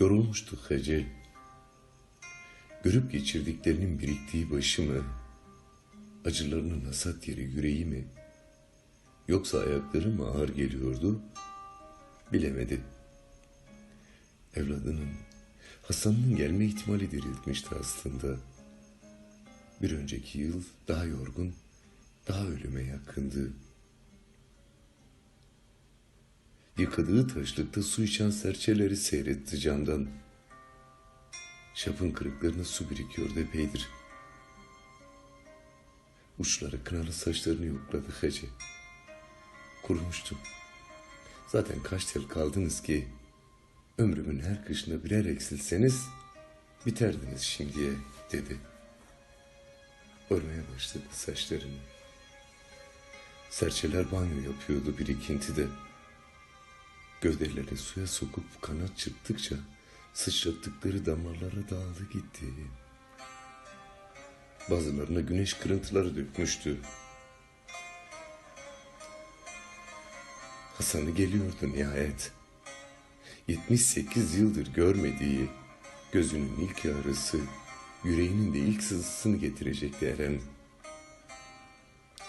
Yorulmuştuk Hece. Görüp geçirdiklerinin biriktiği başımı, acılarının hasat yeri yüreğimi, yoksa ayakları mı ağır geliyordu, bilemedi. Evladının, Hasan'ın gelme ihtimali diriltmişti aslında. Bir önceki yıl daha yorgun, daha ölüme yakındı. Yıkadığı taşlıkta su içen serçeleri seyretti camdan. Şapın kırıklarına su birikiyordu epeydir. Uçları kınalı saçlarını yokladı Hacı. Kurumuştum. Zaten kaç tel kaldınız ki ömrümün her kışında birer eksilseniz biterdiniz şimdiye dedi. Örmeye başladı saçlarını. Serçeler banyo yapıyordu birikintide. Gövdelerini suya sokup kanat çırptıkça sıçrattıkları damarlara dağıldı gitti. Bazılarına güneş kırıntıları dökmüştü. Hasan'ı geliyordu nihayet. 78 yıldır görmediği gözünün ilk ağrısı, yüreğinin de ilk sızısını getirecekti Eren.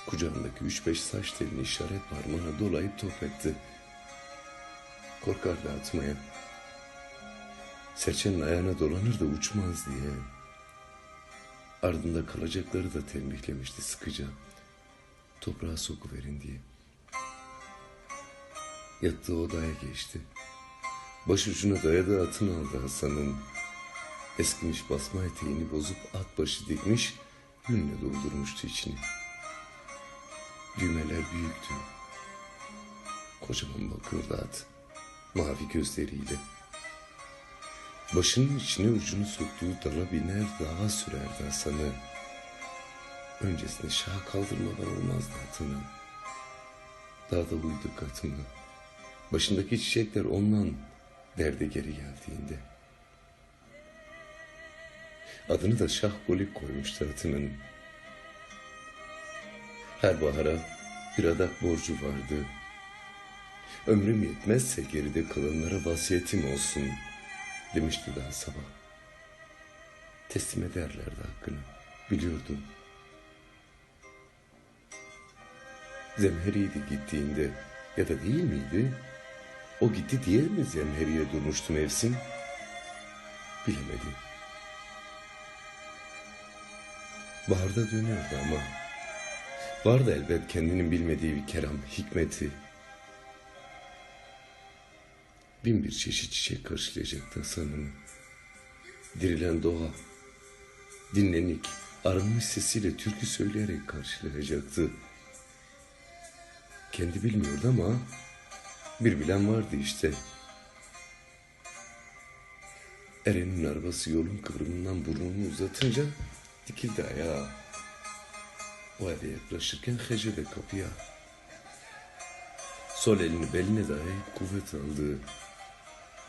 Kucağındaki üç beş saç telini işaret parmağına dolayıp top etti. Korkardı atmaya. Serçenin ayağına dolanır da uçmaz diye. Ardında kalacakları da tembihlemişti sıkıca. Toprağa sokuverin diye. Yattığı odaya geçti. Başucuna dayadığı atını aldı Hasan'ın. Eskimiş basma eteğini bozup at başı dikmiş, yünle doldurmuştu içini. Düğmeler büyüktü. Kocaman bakıyordu at, mavi gözleriyle. Başının içine ucunu soktuğu dala biner daha sürerdi Hasan'ı. Öncesinde şaha kaldırmadan olmazdı atını. Dağda uyduk atını. Başındaki çiçekler ondan derde geri geldiğinde. Adını da Şah Golik koymuştu atının. Her bahara bir adak borcu vardı. Ömrüm yetmezse geride kalanlara vasiyetim olsun demişti daha sabah. Teslim ederlerdi hakkını. Biliyordum. Zemheriydi gittiğinde ya da değil miydi? O gitti diye mi zemheriye durmuştu mevsim? Bilemedim. Baharda dönüyordu ama. Vardı elbet kendinin bilmediği bir kelam, hikmeti. Bin bir çeşit çiçek karşılayacaktı Hasan'ını. Dirilen doğa, dinlenik, arınmış sesiyle türkü söyleyerek karşılayacaktı. Kendi bilmiyordu ama bir bilen vardı işte. Eren'in arabası yolun kıvrımından burnunu uzatınca dikildi ayağa. O eve yaklaşırken Hece de kapıya. Sol elini beline dayayıp kuvvet aldı.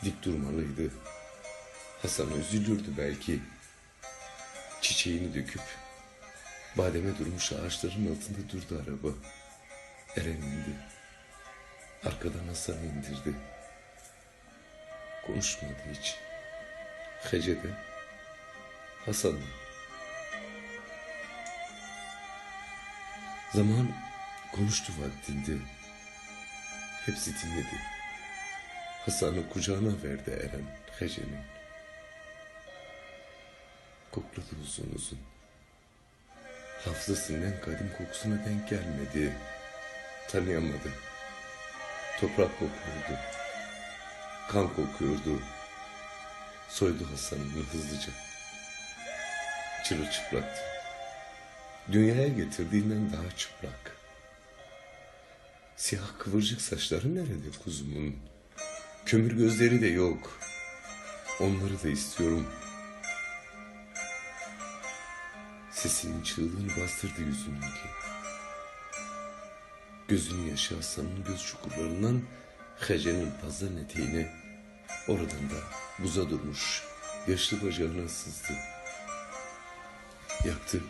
Dik durmalıydı. Hasan üzülürdü belki. Çiçeğini döküp bademe durmuş ağaçların altında durdu araba. Eren indi. Arkadan Hasan'ı indirdi. Konuşmadı hiç. Hece de Hasan'la. Zaman konuştu vaktinde. Hepsi dinledi. Hasan'ı kucağına verdi Eren Hece'nin. Kokladı uzun uzun. Hafızasının en kadim kokusuna denk gelmedi. Tanıyamadı. Toprak kokuyordu. Kan kokuyordu. Soydu Hasan'ını hızlıca. Çırılçıplaktı. Dünyaya getirdiğinden daha çıplak. Siyah kıvırcık saçları nerede kuzumun? Kömür gözleri de yok. Onları da istiyorum. Sesinin çığlığını bastırdı yüzününki. Gözünün yaşı Hasan'ın göz çukurlarından Hece'nin pazar eteğine oradan da buza durmuş yaşlı bacağına sızdı. Yaktı.